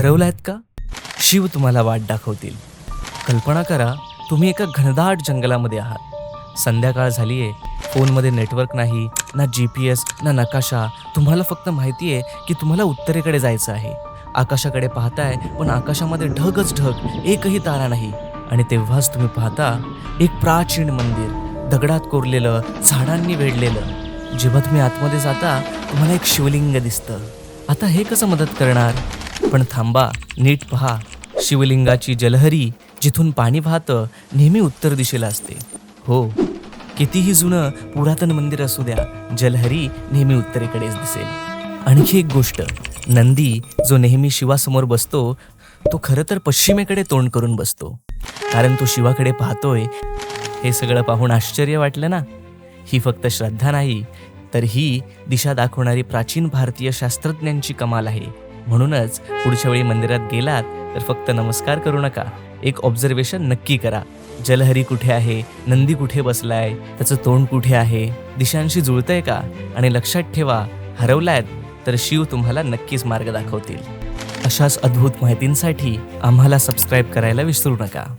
हरवलायत का? शिव तुम्हाला वाट दाखवतील. कल्पना करा तुम्ही एका घनदाट जंगलामध्ये आहात. संध्याकाळ झालीये फोनमध्ये नेटवर्क नाही ना जी पी एस ना नकाशा. तुम्हाला फक्त माहिती आहे की तुम्हाला उत्तरेकडे जायचं आहे. आकाशाकडे पाहताय पण आकाशामध्ये ढगच ढग एकही तारा नाही. आणि तेव्हाच तुम्ही पाहता एक प्राचीन मंदिर दगडात कोरलेलं झाडांनी वेढलेलं. जेव्हा तुम्ही आतमध्ये जाता तुम्हाला एक शिवलिंग दिसतं. आता हे कसं मदत करणार? पण थांबा नीट पहा. शिवलिंगाची जलहरी जिथून पाणी वाहतं नेहमी उत्तर दिशेला असते. हो कितीही जुनं पुरातन मंदिर असू द्या जलहरी नेहमी उत्तरेकडेच दिसेल. आणखी एक गोष्ट नंदी जो नेहमी शिवासमोर बसतो तो खरं तर पश्चिमेकडे तोंड करून बसतो. कारण तो शिवाकडे पाहतोय हे सगळं पाहून आश्चर्य वाटलं ना? ही फक्त श्रद्धा नाही तर ही दिशा दाखवणारी प्राचीन भारतीय शास्त्रज्ञांची कमाल आहे. म्हणूनच पुढच्या वेळी मंदिरात गेलात तर फक्त नमस्कार करू नका. एक ऑब्झर्वेशन नक्की करा. जलहरी कुठे आहे? नंदी कुठे बसलाय? त्याचं तोंड कुठे आहे? दिशांशी जुळतंय का? आणि लक्षात ठेवा हरवलायत तर शिव तुम्हाला नक्कीच मार्ग दाखवतील. अशाच अद्भुत माहितींसाठी आम्हाला सबस्क्राईब करायला विसरू नका.